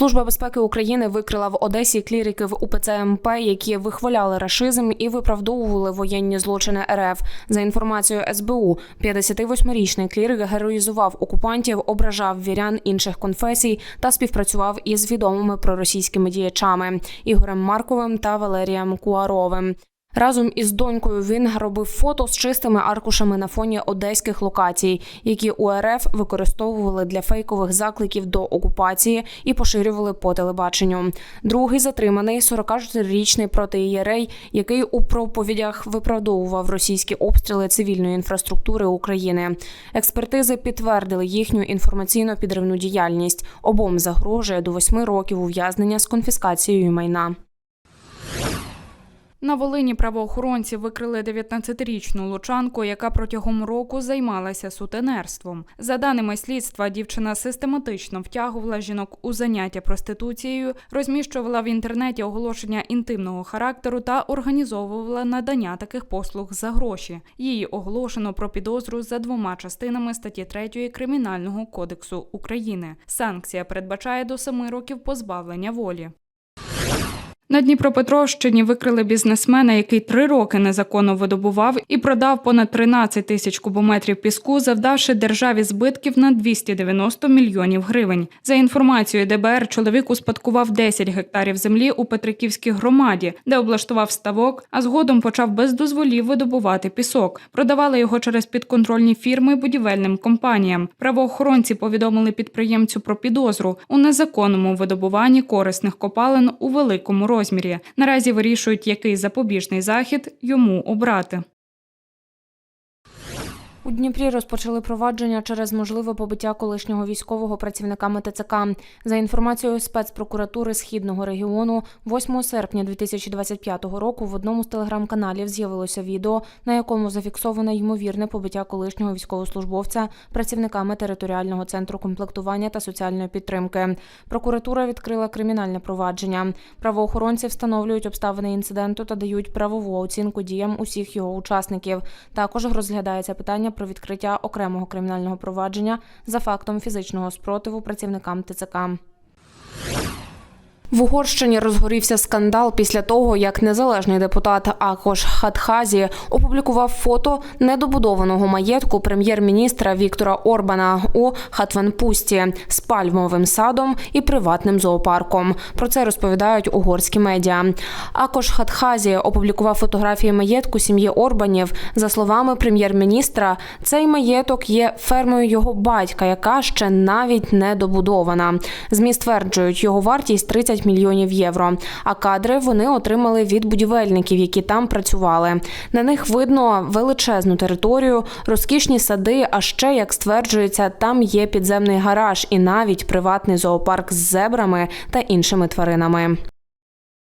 Служба безпеки України викрила в Одесі кліриків УПЦ МП, які вихваляли рашизм і виправдовували воєнні злочини РФ. За інформацією СБУ, 58-річний клірик героїзував окупантів, ображав вірян інших конфесій та співпрацював із відомими проросійськими діячами Ігорем Марковим та Валерієм Куаровим. Разом із донькою він робив фото з чистими аркушами на фоні одеських локацій, які УРФ використовували для фейкових закликів до окупації і поширювали по телебаченню. Другий затриманий 44-річний протиєрей, який у проповідях виправдовував російські обстріли цивільної інфраструктури України. Експертизи підтвердили їхню інформаційно-підривну діяльність. Обом загрожує до восьми років ув'язнення з конфіскацією майна. На Волині правоохоронці викрили 19-річну лучанку, яка протягом року займалася сутенерством. За даними слідства, дівчина систематично втягувала жінок у заняття проституцією, розміщувала в інтернеті оголошення інтимного характеру та організовувала надання таких послуг за гроші. Її оголошено про підозру за двома частинами статті 3 Кримінального кодексу України. Санкція передбачає до семи років позбавлення волі. На Дніпропетровщині викрили бізнесмена, який три роки незаконно видобував і продав понад 13 тисяч кубометрів піску, завдавши державі збитків на 290 мільйонів гривень. За інформацією ДБР, чоловік успадкував 10 гектарів землі у Петриківській громаді, де облаштував ставок, а згодом почав без дозволів видобувати пісок. Продавали його через підконтрольні фірми будівельним компаніям. Правоохоронці повідомили підприємцю про підозру у незаконному видобуванні корисних копалин у великому розмірі. Наразі вирішують, який запобіжний захід йому обрати. У Дніпрі розпочали провадження через можливе побиття колишнього військового працівниками ТЦК. За інформацією спецпрокуратури східного регіону, 8 серпня 2025 року в одному з телеграм-каналів з'явилося відео, на якому зафіксоване ймовірне побиття колишнього військовослужбовця працівниками територіального центру комплектування та соціальної підтримки. Прокуратура відкрила кримінальне провадження. Правоохоронці встановлюють обставини інциденту та дають правову оцінку діям усіх його учасників. Також розглядається питання про відкриття окремого кримінального провадження за фактом фізичного спротиву працівникам ТЦК. В Угорщині розгорівся скандал після того, як незалежний депутат Акош Хатхазі опублікував фото недобудованого маєтку прем'єр-міністра Віктора Орбана у Хатванпусті з пальмовим садом і приватним зоопарком. Про це розповідають угорські медіа. Акош Хатхазі опублікував фотографії маєтку сім'ї Орбанів. За словами прем'єр-міністра, цей маєток є фермою його батька, яка ще навіть не добудована. ЗМІ стверджують, його вартість 30 мільйонів євро. А кадри вони отримали від будівельників, які там працювали. На них видно величезну територію, розкішні сади. А ще, як стверджується, там є підземний гараж і навіть приватний зоопарк з зебрами та іншими тваринами.